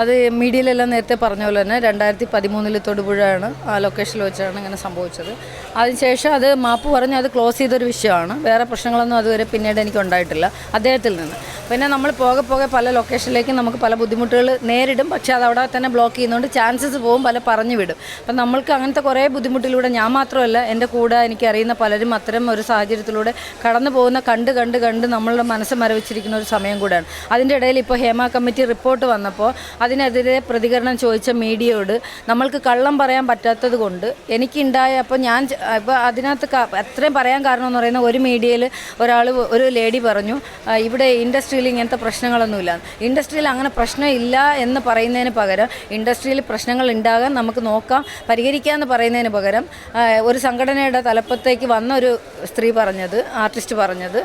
അത് മീഡിയയിലെല്ലാം നേരത്തെ പറഞ്ഞ പോലെ തന്നെ രണ്ടായിരത്തി പതിമൂന്നിൽ തൊടുപുഴയാണ് ആ ലൊക്കേഷനിൽ വെച്ചാണ് ഇങ്ങനെ സംഭവിച്ചത്. അതിനുശേഷം അത് മാപ്പ് പറഞ്ഞ് അത് ക്ലോസ് ചെയ്തൊരു വിഷയമാണ്. വേറെ പ്രശ്നങ്ങളൊന്നും അതുവരെ പിന്നീട് എനിക്ക് ഉണ്ടായിട്ടില്ല അദ്ദേഹത്തിൽ നിന്ന്. പിന്നെ നമ്മൾ പോകെ പോകെ പല ലൊക്കേഷനിലേക്കും നമുക്ക് പല ബുദ്ധിമുട്ടുകൾ നേരിടും. പക്ഷേ അത് അവിടെ തന്നെ ബ്ലോക്ക് ചെയ്യുന്നതുകൊണ്ട് ചാൻസസ് പോകും പല പറഞ്ഞു വിടും. അപ്പം നമ്മൾക്ക് അങ്ങനത്തെ കുറേ ബുദ്ധിമുട്ടിലൂടെ ഞാൻ മാത്രമല്ല എന്റെ കൂടെ എനിക്കറിയുന്ന പലരും അത്തരം ഒരു സാഹചര്യത്തിലൂടെ കടന്നു പോകുന്ന കണ്ട് കണ്ട് കണ്ട് നമ്മളുടെ മനസ്സ് മരവിച്ചിരിക്കുന്ന ഒരു സമയം കൂടെയാണ്. അതിന്റെ ഇടയിൽ ഇപ്പോൾ ഹേമ കമ്മിറ്റി റിപ്പോർട്ട് വന്നപ്പോൾ അതിനെതിരെ പ്രതികരണം ചോദിച്ച മീഡിയയോട് നമ്മൾക്ക് കള്ളം പറയാൻ പറ്റാത്തത് കൊണ്ട് എനിക്കുണ്ടായ ഞാൻ ഇപ്പോൾ അതിനകത്ത് അത്രയും പറയാൻ കാരണം എന്ന് പറയുന്ന ഒരു മീഡിയയിൽ ഒരാൾ ഒരു ലേഡി പറഞ്ഞു ഇവിടെ ഇൻഡസ്ട്രിയിൽ ഇങ്ങനത്തെ പ്രശ്നങ്ങളൊന്നുമില്ല. ഇൻഡസ്ട്രിയിൽ അങ്ങനെ പ്രശ്നമില്ല എന്ന് പറയുന്നതിന് പകരം ഇൻഡസ്ട്രിയിൽ പ്രശ്നങ്ങൾ ഉണ്ടാകാൻ നമുക്ക് നോക്കാം പരിഹരിക്കാമെന്ന് പറയുന്നതിന് പകരം ഒരു സംഘടനയുടെ തലപ്പത്തേക്ക് വന്ന ഒരു സ്ത്രീ പറഞ്ഞത് ആർട്ടിസ്റ്റ് പറഞ്ഞത്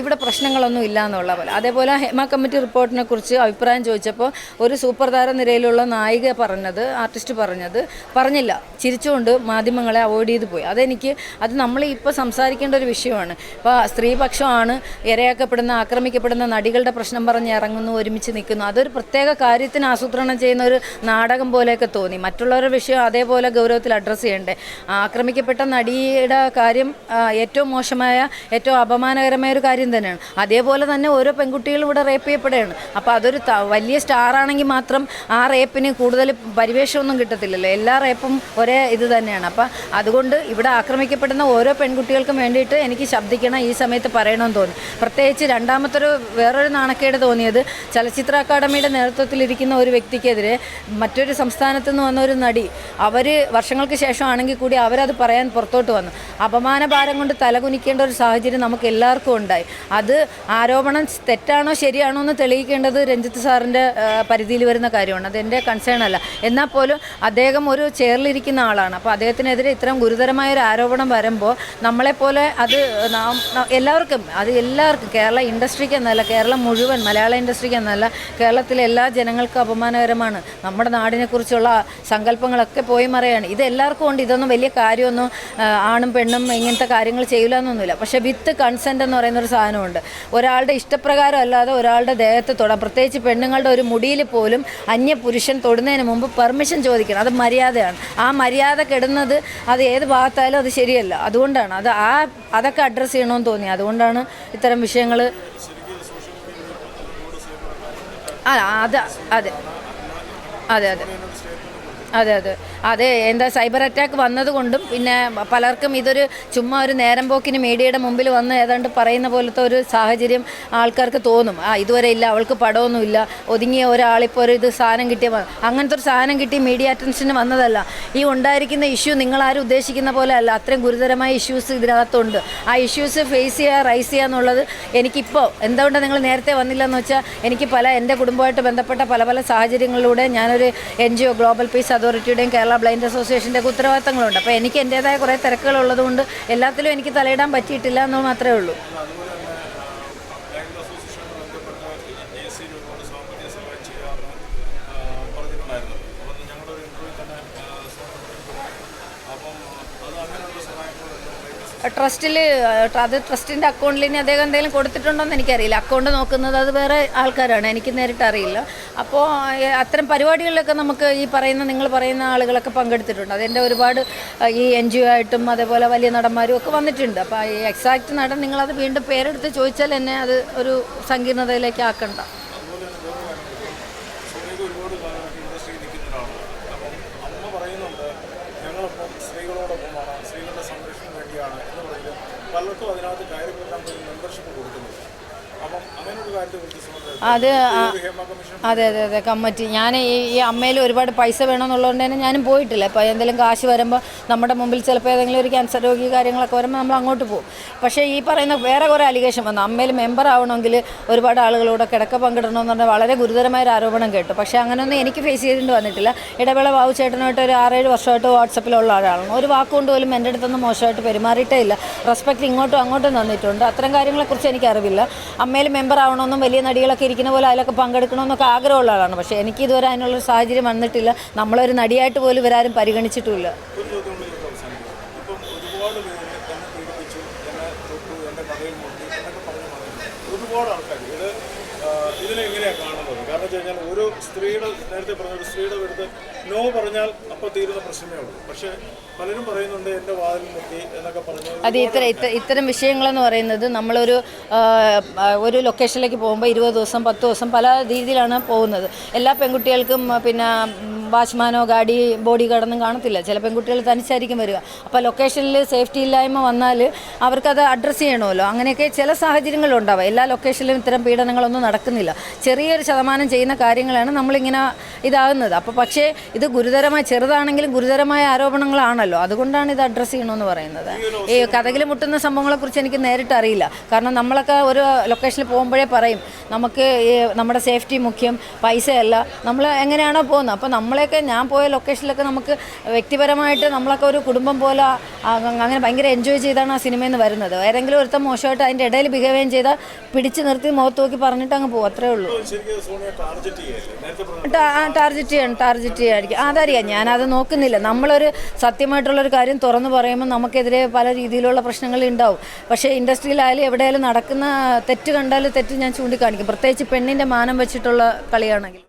ഇവിടെ പ്രശ്നങ്ങളൊന്നും ഇല്ല എന്നുള്ള പോലെ. അതേപോലെ ഹേമ കമ്മിറ്റി റിപ്പോർട്ടിനെ കുറിച്ച് അഭിപ്രായം ചോദിച്ചപ്പോൾ ഒരു സൂപ്പർ താര നിരയിലുള്ള നായിക പറഞ്ഞത് ആർട്ടിസ്റ്റ് പറഞ്ഞത് പറഞ്ഞില്ല. ചിരിച്ചുകൊണ്ട് മാധ്യമങ്ങളെ അവോയ്ഡ് ചെയ്ത് പോയി. അതെനിക്ക് അത് നമ്മൾ ഇപ്പോൾ സംസാരിക്കേണ്ട ഒരു വിഷയമാണ്. ഇപ്പോൾ സ്ത്രീപക്ഷമാണ് ഇരയാക്കപ്പെടുന്ന ആക്രമിക്കപ്പെടുന്ന നടികളുടെ പ്രശ്നം പറഞ്ഞ് ഇറങ്ങുന്നു ഒരുമിച്ച് നിൽക്കുന്നു. അതൊരു പ്രത്യേക കാര്യത്തിന് ആസൂത്രണം ചെയ്യുന്ന ഒരു നാടകം പോലെയൊക്കെ തോന്നി. മറ്റുള്ളവരുടെ വിഷയം അതേപോലെ ഗൗരവത്തിൽ അഡ്രസ്സ് ചെയ്യണ്ടേ? ആക്രമിക്കപ്പെട്ട നടിയുടെ കാര്യം ഏറ്റവും മോശമായ ഏറ്റവും അപമാനകരമായ ഒരു കാര്യം തന്നെയാണ്. അതേപോലെ തന്നെ ഓരോ പെൺകുട്ടികളും ഇവിടെ റേപ്പ് ചെയ്യപ്പെടുകയാണ്. അപ്പോൾ അതൊരു വലിയ സ്റ്റാർ ആണെങ്കിൽ മാത്രം ആ റേപ്പിന് കൂടുതൽ പരിവേഷമൊന്നും കിട്ടത്തില്ലല്ലോ. എല്ലാ റേപ്പും ഒരേ ഇത് തന്നെയാണ്. അപ്പം അതുകൊണ്ട് ഇവിടെ ആക്രമിക്കപ്പെടുന്ന ഓരോ പെൺകുട്ടികൾക്കും വേണ്ടിയിട്ട് എനിക്ക് ശബ്ദിക്കണം ഈ സമയത്ത് പറയണമെന്ന് തോന്നി. പ്രത്യേകിച്ച് രണ്ടാമത്തൊരു വേറൊരു നാണക്കേട് തോന്നിയത് ചലച്ചിത്ര അക്കാദമിയുടെ നേതൃത്വത്തിലിരിക്കുന്ന ഒരു വ്യക്തിക്കെതിരെ മറ്റൊരു സംസ്ഥാനത്തു നിന്ന് വന്ന ഒരു നടി അവർ വർഷങ്ങൾക്ക് ശേഷമാണെങ്കിൽ കൂടി അവരത് പറയാൻ പുറത്തോട്ട് വന്നു. അപമാനഭാരം കൊണ്ട് തലകുനിക്കേണ്ട ഒരു സാഹചര്യം നമുക്ക് എല്ലാവർക്കും ഉണ്ടായി. അത് ആരോപണം തെറ്റാണോ ശരിയാണോ എന്ന് തെളിയിക്കേണ്ടത് രഞ്ജിത്ത് സാറിന്റെ പരിധിയിൽ വരുന്ന കാര്യമാണ്. അതെന്റെ കൺസേൺ അല്ല. എന്നാൽ പോലും അദ്ദേഹം ഒരു ചെയറിലിരിക്കുന്ന ആളാണ്. അപ്പോൾ അദ്ദേഹത്തിനെതിരെ ഇത്തരം ഗുരുതരമായ ഒരു ആരോപണം വരുമ്പോൾ നമ്മളെപ്പോലെ അത് നാം എല്ലാവർക്കും അത് എല്ലാവർക്കും കേരള ഇൻഡസ്ട്രിക്ക് എന്നല്ല കേരളം മുഴുവൻ മലയാള ഇൻഡസ്ട്രിക്ക് എന്നല്ല കേരളത്തിലെ എല്ലാ ജനങ്ങൾക്കും അപമാനകരമാണ്. നമ്മുടെ നാടിനെക്കുറിച്ചുള്ള സങ്കല്പങ്ങളൊക്കെ പോയി മറയാണ്. ഇത് എല്ലാവർക്കും ഉണ്ട്. ഇതൊന്നും വലിയ കാര്യമൊന്നും ആണും പെണ്ണും ഇങ്ങനത്തെ കാര്യങ്ങൾ ചെയ്യില്ല എന്നൊന്നുമില്ല. പക്ഷേ വിത്ത് കൺസെന്റ് എന്ന് പറയുന്ന ഒരു സാധനമുണ്ട്. ഒരാളുടെ ഇഷ്ടപ്രകാരം അല്ലാതെ ഒരാളുടെ ദേഹത്ത് തൊടാം. പ്രത്യേകിച്ച് പെണ്ണുങ്ങളുടെ ഒരു മുടിയിൽ പോലും അന്യ പുരുഷൻ തൊടുന്നതിന് മുമ്പ് പെർമിഷൻ ചോദിക്കണം. അത് മര്യാദയാണ്. ആ മര്യാദ കെടുന്നത് അത് ഏത് ഭാഗത്തായാലും അത് ശരിയല്ല. അതുകൊണ്ടാണ്. അത് ആ അതൊക്കെ അഡ്രസ്സ് ചെയ്യണമെന്ന് തോന്നി അതുകൊണ്ടാണ് ഇത്തരം വിഷയങ്ങൾ ആ അത് അതെ. അതെ അതെ. അതെ അതെ. അതെ എന്താ സൈബർ അറ്റാക്ക് വന്നതുകൊണ്ടും പിന്നെ പലർക്കും ഇതൊരു ചുമ്മാ ഒരു നേരം പോക്കിന് മീഡിയയുടെ മുമ്പിൽ വന്ന് ഏതാണ്ട് പറയുന്ന പോലത്തെ ഒരു സാഹചര്യം ആൾക്കാർക്ക് തോന്നും. ആ ഇതുവരെ ഇല്ല അവൾക്ക് പടമൊന്നുമില്ല ഒതുങ്ങിയ ഒരാളിപ്പോൾ ഒരു ഇത് സാധനം കിട്ടിയ അങ്ങനത്തെ ഒരു സാധനം കിട്ടി മീഡിയ അറ്റൻഷന് വന്നതല്ല. ഈ ഉണ്ടായിരിക്കുന്ന ഇഷ്യൂ നിങ്ങളാരും ഉദ്ദേശിക്കുന്ന പോലെ അല്ല. അത്രയും ഗുരുതരമായ ഇഷ്യൂസ് ഇതിനകത്തുണ്ട്. ആ ഇഷ്യൂസ് ഫേസ് ചെയ്യുക റൈസ് ചെയ്യുക എന്നുള്ളത് എനിക്കിപ്പോൾ എന്തുകൊണ്ട് നിങ്ങൾ നേരത്തെ വന്നില്ലെന്ന് വെച്ചാൽ എനിക്ക് പല എന്റെ കുടുംബമായിട്ട് ബന്ധപ്പെട്ട പല പല സാഹചര്യങ്ങളിലൂടെ ഞാനൊരു N G O global peace അതോറിറ്റിയുടെയും Kerala blind അസോസിയേഷന്റെ ഒക്കെ ഉത്തരവാദിത്തങ്ങളുണ്ട്. അപ്പോൾ എനിക്ക് എന്റേതായ കുറേ തിരക്കുകളുള്ളതുകൊണ്ട് എല്ലാത്തിലും എനിക്ക് തലയിടാൻ പറ്റിയിട്ടില്ല എന്ന് മാത്രമേ ഉള്ളൂ പറഞ്ഞിട്ടുണ്ടായിരുന്നു അപ്പം ഞങ്ങളൊരു ഇന്റർവ്യൂ തന്നെ അപ്പം അത് അങ്ങനെയുള്ള സഹായങ്ങൾ ട്രസ്റ്റിൽ അത് ട്രസ്റ്റിന്റെ അക്കൗണ്ടിൽ ഇനി അദ്ദേഹം എന്തെങ്കിലും കൊടുത്തിട്ടുണ്ടോ എന്ന് എനിക്കറിയില്ല. അക്കൗണ്ട് നോക്കുന്നത് അത് വേറെ ആൾക്കാരാണ്. എനിക്ക് നേരിട്ട് അറിയില്ല. അപ്പോൾ അത്തരം പരിപാടികളിലൊക്കെ നമുക്ക് ഈ പറയുന്ന നിങ്ങൾ പറയുന്ന ആളുകളൊക്കെ പങ്കെടുത്തിട്ടുണ്ട്. അതിന്റെ ഒരുപാട് ഈ എൻ ജി ഒ ആയിട്ടും അതേപോലെ വലിയ നടന്മാരും ഒക്കെ വന്നിട്ടുണ്ട്. അപ്പോൾ ഈ എക്സാക്ട് നടൻ നിങ്ങളത് വീണ്ടും പേരെടുത്ത് ചോദിച്ചാൽ എന്നെ അത് ഒരു സങ്കീർണതയിലേക്ക് ആക്കണ്ട സുനീത് ഒരുപാട് കാലമായിട്ട് ഇൻഡസ്ട്രിയിൽ നിൽക്കുന്ന ഒരാളാണ് അപ്പം അമ്മ പറയുന്നുണ്ട് ഞങ്ങളൊപ്പം സ്ത്രീകളോടൊപ്പമാണ് സ്ത്രീകളുടെ സംരക്ഷണത്തിന് വേണ്ടിയാണ് എന്ന് പറയുന്നത് പലർക്കും അതിനകത്ത് കയറി ഒരു മെമ്പർഷിപ്പ് കൊടുക്കുന്നുണ്ട്. അത് അതെ അതെ അതെ കമ്മിറ്റി. ഞാൻ ഈ ഈ അമ്മയിൽ ഒരുപാട് പൈസ വേണമെന്നുള്ളതുകൊണ്ട് തന്നെ ഞാനും പോയിട്ടില്ല. ഇപ്പോൾ എന്തെങ്കിലും കാശ് വരുമ്പോൾ നമ്മുടെ മുമ്പിൽ ചിലപ്പോൾ ഏതെങ്കിലും ഒരു ക്യാൻസർ രോഗി കാര്യങ്ങളൊക്കെ വരുമ്പോൾ നമ്മൾ അങ്ങോട്ട് പോകും. പക്ഷേ ഈ പറയുന്ന വേറെ കുറേ അലിഗേഷൻ വന്നു. അമ്മയിൽ മെമ്പർ ആവണമെങ്കിൽ ഒരുപാട് ആളുകളോട് കിടക്ക പങ്കിടണമെന്ന് പറഞ്ഞാൽ വളരെ ഗുരുതരമായ ഒരു ആരോപണം കേട്ടു. പക്ഷേ അങ്ങനെയൊന്നും എനിക്ക് ഫേസ് ചെയ്തിട്ട് വന്നിട്ടില്ല. ഇടവേള ബാബു ചേട്ടനായിട്ട് ഒരു ആറേഴ് വർഷമായിട്ട് വാട്സപ്പിലുള്ള ഒരാളാണ് ഒരു വാക്കുകൊണ്ട് പോലും എന്റെ അടുത്തൊന്നും മോശമായിട്ട് പെരുമാറിയിട്ടേ ഇല്ല. റെസ്പെക്ട് ഇങ്ങോട്ടും അങ്ങോട്ടും തന്നിട്ടുണ്ട്. അത്തരം കാര്യങ്ങളെക്കുറിച്ച് എനിക്ക് എനിക്കറിവില്ല അമ്മയിൽ മെമ്പർ ആവണമെന്നും വലിയ നടികളൊക്കെ ഇരിക്കുന്ന പോലെ അതിലൊക്കെ പങ്കെടുക്കണമെന്നൊക്കെ ആഗ്രഹമുള്ള ആളാണ്. പക്ഷേ എനിക്ക് ഇതുവരെ അതിനുള്ള സാഹചര്യം വന്നിട്ടില്ല. നമ്മളൊരു നടിയായിട്ട് പോലും ഇവരാരും പരിഗണിച്ചിട്ടുമില്ല ഒരുപാട് ആൾക്കാർ ഇത് ഇതിനെ കാണുന്നത്? കാരണം വെച്ച് കഴിഞ്ഞാൽ ഒരു സ്ത്രീയുടെ നേരത്തെ പറഞ്ഞ ഒരു സ്ത്രീയുടെ അടുത്ത് നോ പറഞ്ഞാൽ അപ്പോൾ തീരുന്ന പ്രശ്നമേ ഉള്ളൂ. പക്ഷേ പലരും പറയുന്നുണ്ട് എന്റെ വാതിൽ മുട്ടി എന്നൊക്കെ പറഞ്ഞു അത് ഇത്ര ഇത്ത- ഇത്തരം വിഷയങ്ങളെന്ന് പറയുന്നത് നമ്മളൊരു ഒരു ലൊക്കേഷനിലേക്ക് പോകുമ്പോൾ ഇരുപത് ദിവസം പത്ത് ദിവസം പല രീതിയിലാണ് പോകുന്നത്. എല്ലാ പെൺകുട്ടികൾക്കും പിന്നെ വാച്ച്മാനോ ഗാഡി ബോഡി ഗാർഡൊന്നും കാണത്തില്ല. ചില പെൺകുട്ടികൾ തനിച്ചായിരിക്കും വരിക. അപ്പോൾ ലൊക്കേഷനിൽ സേഫ്റ്റി ഇല്ലായ്മ വന്നാൽ അവർക്കത് അഡ്രസ്സ് ചെയ്യണമല്ലോ. അങ്ങനെയൊക്കെ ചില സാഹചര്യങ്ങളുണ്ടാവുക എല്ലാ ലൊക്കേഷനിലും ഇത്തരം പീഡനങ്ങളൊന്നും നടക്കുന്നില്ല. ചെറിയൊരു ശതമാനം ചെയ്യുന്ന കാര്യങ്ങളാണ് നമ്മളിങ്ങനെ ഇതാകുന്നത്. അപ്പോൾ പക്ഷേ ഇത് ഗുരുതരമായ ചെറുതാണെങ്കിലും ഗുരുതരമായ ആരോപണങ്ങളാണല്ലോ. അതുകൊണ്ടാണ് ഇത് അഡ്രസ്സ് ചെയ്യണമെന്ന് പറയുന്നത്. ഈ കഥകിൽ മുട്ടുന്ന സംഭവങ്ങളെക്കുറിച്ച് എനിക്ക് നേരിട്ട് അറിയില്ല. കാരണം നമ്മളൊക്കെ ഒരു ലൊക്കേഷനിൽ പോകുമ്പോഴേ പറയും നമുക്ക് ഈ നമ്മുടെ സേഫ്റ്റി മുഖ്യം പൈസയല്ല. നമ്മൾ എങ്ങനെയാണോ പോകുന്നത്? അപ്പോൾ നമ്മളെയൊക്കെ ഞാൻ പോയ ലൊക്കേഷനിലൊക്കെ നമുക്ക് വ്യക്തിപരമായിട്ട് നമ്മളൊക്കെ ഒരു കുടുംബം പോലെ അങ്ങനെ ഭയങ്കര എൻജോയ് ചെയ്താണ് ആ സിനിമയിൽ നിന്ന് വരുന്നത്. ഏതെങ്കിലും ഒരുത്തം മോശമായിട്ട് അതിന്റെ ഇടയിൽ ബിഹേവ് ചെയ്താൽ പിടിച്ച് നിർത്തി മുഖത്ത് നോക്കി പറഞ്ഞിട്ട് അങ്ങ് പോകും. അത്രേ ഉള്ളൂ. ടാർജറ്റ് സോണിയ ടാർജറ്റ് ചെയ്യണം ചെയ്യായിരിക്കും അതറിയാം. ഞാനത് നോക്കുന്നില്ല. നമ്മളൊരു സത്യമായിട്ടുള്ളൊരു കാര്യം തുറന്നു പറയുമ്പോൾ നമുക്കെതിരെ പല രീതിയിലുള്ള പ്രശ്നങ്ങൾ ഉണ്ടാവും പക്ഷേ ഇൻഡസ്ട്രിയിലായാലും എവിടെയായാലും നടക്കുന്ന തെറ്റ് കണ്ടാൽ തെറ്റ് ഞാൻ ചൂണ്ടിക്കാണിക്കും. പ്രത്യേകിച്ച് പെണ്ണിന്റെ മാനം വെച്ചിട്ടുള്ള കളിയാണെങ്കിൽ